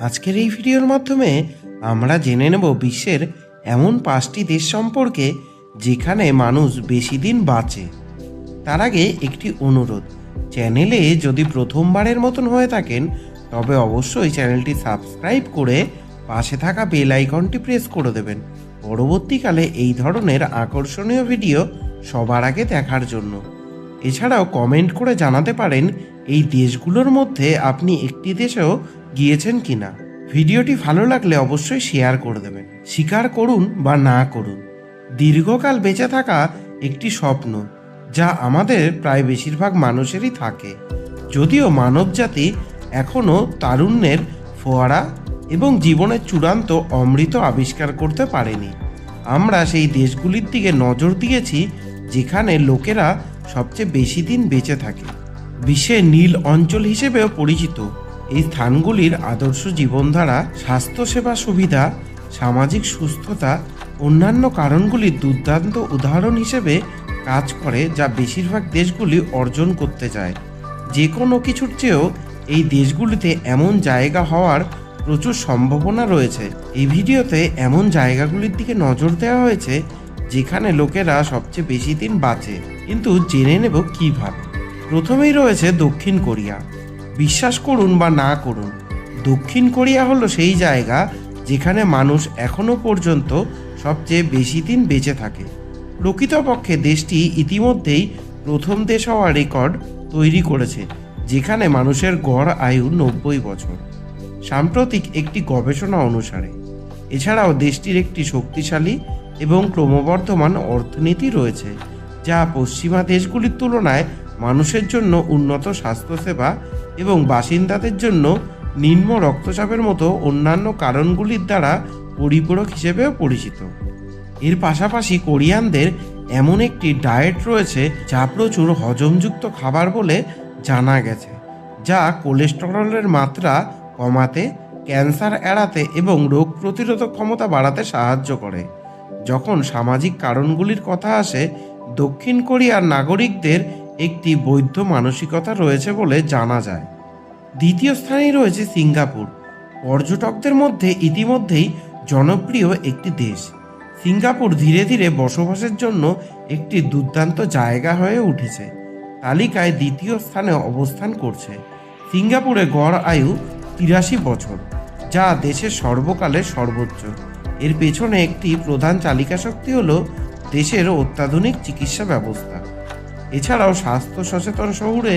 আজকের এই ভিডিওর মাধ্যমে আমরা জেনে নেব বিশ্বের এমন পাঁচটি দেশ সম্পর্কে যেখানে মানুষ বেশি দিন বাঁচে। তার আগে একটি অনুরোধ, চ্যানেলে যদি প্রথমবারের মতন হয়ে থাকেন, তবে অবশ্যই চ্যানেলটি সাবস্ক্রাইব করে পাশে থাকা বেল আইকনটি প্রেস করে দেবেন। পরবর্তীকালে এই ধরনের আকর্ষণীয় ভিডিও সবার আগে দেখার জন্য। এছাড়াও কমেন্ট করে জানাতে পারেন এই দেশগুলোর মধ্যে আপনি একটি দেশেও গিয়েছেন কিনা। ভিডিওটি ভালো লাগলে অবশ্যই শেয়ার করে দেবেন। স্বীকার করুন বা না করুন। দীর্ঘকাল বেঁচে থাকা একটি স্বপ্ন, যা আমাদের প্রায় বেশিরভাগ মানুষেরই থাকে। যদিও মানবজাতি এখনও তারুণ্যের ফোয়ারা এবং জীবনের চূড়ান্ত অমৃত আবিষ্কার করতে পারেনি। আমরা সেই দেশগুলির দিকে নজর দিয়েছি, যেখানে লোকেরা সবচেয়ে বেশি দিন বেঁচে থাকে। বিশ্বের নীল অঞ্চল হিসেবেও পরিচিত এই স্থানগুলির আদর্শ জীবনধারা, স্বাস্থ্যসেবা সুবিধা, সামাজিক সুস্থতা, অন্যান্য কারণগুলির দুর্দান্ত উদাহরণ হিসেবে কাজ করে যা বেশিরভাগ দেশগুলি অর্জন করতে চায়। যে কোনো কিছুর চেয়েও এই দেশগুলিতে এমন জায়গা হওয়ার প্রচুর সম্ভাবনা রয়েছে। এই ভিডিওতে এমন জায়গাগুলির দিকে নজর দেওয়া হয়েছে যেখানে লোকেরা সবচেয়ে বেশি দিন বাঁচে, কিন্তু জেনে নেব কীভাবে। প্রথমেই রয়েছে দক্ষিণ কোরিয়া। বিশ্বাস করুন বা না করুন, দক্ষিণ কোরিয়া হলো সেই জায়গা যেখানে মানুষ এখনও পর্যন্ত সবচেয়ে বেশি দিন বেঁচে থাকে। প্রকৃতপক্ষে দেশটি ইতিমধ্যেই প্রথম দেশ হওয়া রেকর্ড তৈরি করেছে, যেখানে মানুষের গড় আয়ু নব্বই বছর। সাম্প্রতিক একটি গবেষণা অনুসারে, এছাড়াও দেশটির একটি শক্তিশালী এবং ক্রমবর্ধমান অর্থনীতি রয়েছে, যা পশ্চিমা দেশগুলির তুলনায় মানুষের জন্য উন্নত স্বাস্থ্যসেবা এবং বাসিন্দাদের জন্য নিম্ন রক্তচাপের মতো অন্যান্য কারণগুলির দ্বারা পরিপূরক হিসেবেও পরিচিত। এর পাশাপাশি কোরিয়ানদের এমন একটি ডায়েট রয়েছে, যা প্রচুর হজমযুক্ত খাবার বলে জানা গেছে, যা কোলেস্টেরলের মাত্রা কমাতে, ক্যান্সার এড়াতে এবং রোগ প্রতিরোধক ক্ষমতা বাড়াতে সাহায্য করে। যখন সামাজিক কারণগুলির কথা আসে, দক্ষিণ কোরিয়ার নাগরিকদের একটি বৈধ মানসিকতা রয়েছে বলে জানা যায়। দ্বিতীয় স্থানেই রয়েছে সিঙ্গাপুর। পর্যটকদের মধ্যে ইতিমধ্যেই জনপ্রিয় একটি দেশ। সিঙ্গাপুর ধীরে ধীরে বসবাসের জন্য একটি দুর্দান্ত জায়গা হয়ে উঠেছে। তালিকায় দ্বিতীয় স্থানে অবস্থান করছে। সিঙ্গাপুরে গড় আয়ু তিরাশি বছর, যা দেশের সর্বকালের সর্বোচ্চ। এর পেছনে একটি প্রধান চালিকা শক্তি হল দেশের অত্যাধুনিক চিকিৎসা ব্যবস্থা। এছাড়াও স্বাস্থ্য সচেতন শহুরে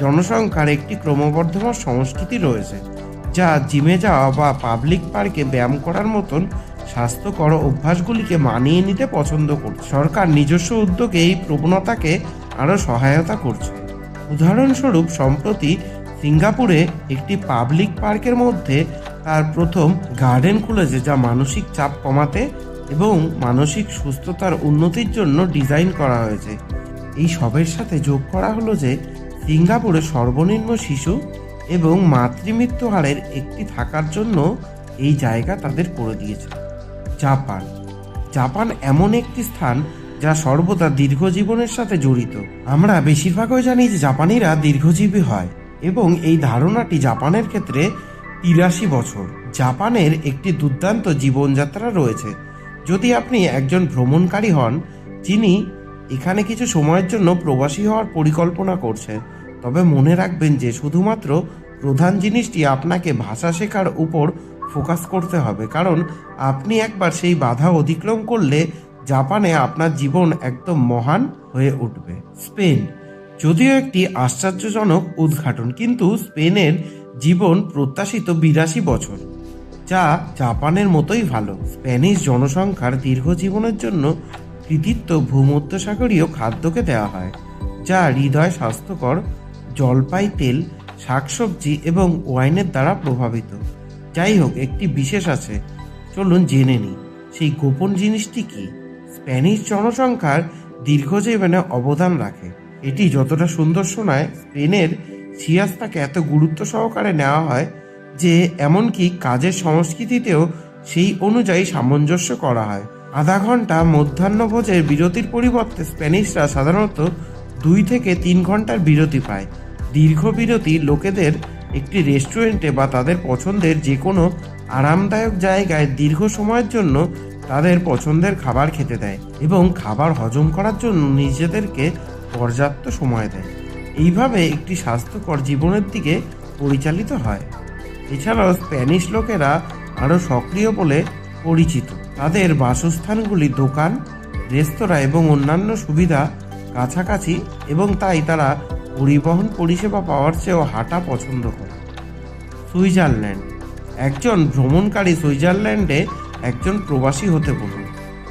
জনসংখ্যার একটি ক্রমবর্ধমান সংস্কৃতি রয়েছে, যা জিমে যাওয়া বা পাবলিক পার্কে ব্যায়াম করার মতন স্বাস্থ্যকর অভ্যাসগুলিকে মানিয়ে নিতে পছন্দ করছে। সরকার নিজস্ব উদ্যোগে এই প্রবণতাকে আরও সহায়তা করছে। উদাহরণস্বরূপ, সম্প্রতি সিঙ্গাপুরে একটি পাবলিক পার্কের মধ্যে তার প্রথম গার্ডেন খুলেছে যা মানসিক চাপ কমাতে এবং মানসিক সুস্থতার উন্নতির জন্য ডিজাইন করা হয়েছে। এই সবের সাথে যোগ করা হলো যে সিঙ্গাপুরে সর্বনিম্ন শিশু এবং মাতৃমৃত্যু হারের একটি থাকার জন্য এই জায়গা তাদের করে দিয়েছে। জাপান। জাপান এমন একটি স্থান যা সর্বদা দীর্ঘজীবনের সাথে জড়িত। আমরা বেশিরভাগই জানি যে জাপানিরা দীর্ঘজীবী হয় এবং এই ধারণাটি জাপানের ক্ষেত্রে তিরাশি বছর। জাপানের একটি দুর্দান্ত জীবনযাত্রা রয়েছে। যদি আপনি একজন ভ্রমণকারী হন, যিনি এখানে কিছু সময়ের জন্য প্রবাসী হওয়ার পরিকল্পনা করছেন তবে মনে রাখবেন যে শুধুমাত্র প্রধান জিনিসটি আপনাকে ভাষা শেখার উপর ফোকাস করতে হবে। কারণ আপনি একবার সেই বাধা অতিক্রম করলে জাপানে আপনার জীবন একদম মহান হয়ে উঠবে। স্পেন। যদিও একটি আশ্চর্যজনক উদ্ঘাটন, কিন্তু স্পেনের জীবন প্রত্যাশিত বিরাশি বছর, যা জাপানের মতোই ভালো। স্প্যানিশ জনসংখ্যার দীর্ঘ জীবনের জন্য কৃতিত্ব ভূমধ্যসাগরীয় খাদ্যকে দেওয়া হয়, যা হৃদয় স্বাস্থ্যকর, জলপাই তেল, শাকসবজি এবং ওয়াইনের দ্বারা প্রভাবিত। যাই হোক, একটি বিশেষ আছে। চলুন জেনে নিই, সেই গোপন জিনিসটি কি? স্প্যানিশ জনসংখ্যার দীর্ঘজীবনে অবদান রাখে। এটি যতটা সুন্দর শোনায়, স্পেনের সিয়াস্তাকে এত গুরুত্ব সহকারে নেওয়া হয় যে এমনকি কাজের সংস্কৃতিতেও সেই অনুযায়ী সামঞ্জস্য করা হয়। আধা ঘণ্টা মধ্যাহ্নভোজের বিরতির পরিবর্তে স্প্যানিশরা সাধারণত দুই থেকে তিন ঘণ্টার বিরতি পায়। দীর্ঘ বিরতি লোকেদের একটি রেস্টুরেন্টে বা তাদের পছন্দের যে কোনো আরামদায়ক জায়গায় দীর্ঘ সময়ের জন্য তাদের পছন্দের খাবার খেতে দেয় এবং খাবার হজম করার জন্য নিজেদেরকে পর্যাপ্ত সময় দেয়। এইভাবে একটি স্বাস্থ্যকর জীবনের দিকে পরিচালিত হয়। এছাড়াও স্প্যানিশ লোকেরা আরও সক্রিয় বলে পরিচিত। তাদের বাসস্থানগুলি দোকান, রেস্তোরাঁ এবং অন্যান্য সুবিধা কাছাকাছি এবং তাই তারা পরিবহন পরিষেবা পাওয়ার চেয়েও হাঁটা পছন্দ করে। সুইজারল্যান্ড। একজন ভ্রমণকারী সুইজারল্যান্ডে একজন প্রবাসী হতে বলুন।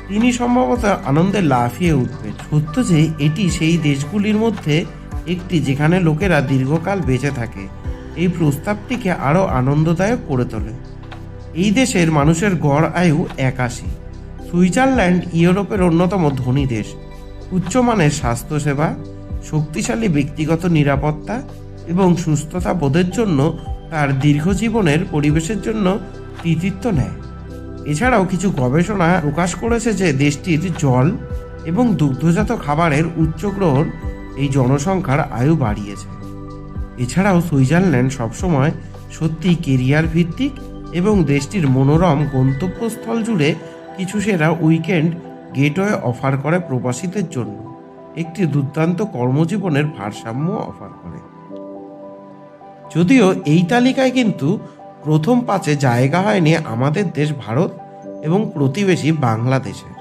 তিনি সম্ভবত আনন্দে লাফিয়ে উঠবেন। সত্য যে এটি সেই দেশগুলির মধ্যে একটি যেখানে লোকেরা দীর্ঘকাল বেঁচে থাকে। এই প্রস্তাবটিকে আরও আনন্দদায়ক করে তোলে। এই দেশের মানুষের গড় আয়ু একাশি। সুইজারল্যান্ড ইউরোপের অন্যতম ধনী দেশ। উচ্চমানের স্বাস্থ্যসেবা, শক্তিশালী ব্যক্তিগত নিরাপত্তা এবং সুস্থতা বোধের জন্য তার দীর্ঘজীবনের পরিবেশের জন্য কৃতিত্ব নেয়। এছাড়াও কিছু গবেষণা প্রকাশ করেছে যে দেশটির জল এবং দুগ্ধজাত খাবারের উচ্চ গ্রহণ এই জনসংখ্যার আয়ু বাড়িয়েছে। এছাড়াও সুইজারল্যান্ড সবসময় সত্যি কেরিয়ার ভিত্তিক এবং দেশটির মনোরম গন্তব্যস্থল জুড়ে কিছু সেরা উইকেন্ড গেটওয়ে অফার করে প্রবাসীদের জন্য। একটি দুর্দান্ত কর্মজীবনের ভারসাম্য অফার করে। যদিও এই তালিকায় কিন্তু প্রথম পাঁচে জায়গা হয়নি আমাদের দেশ ভারত এবং প্রতিবেশী বাংলাদেশে।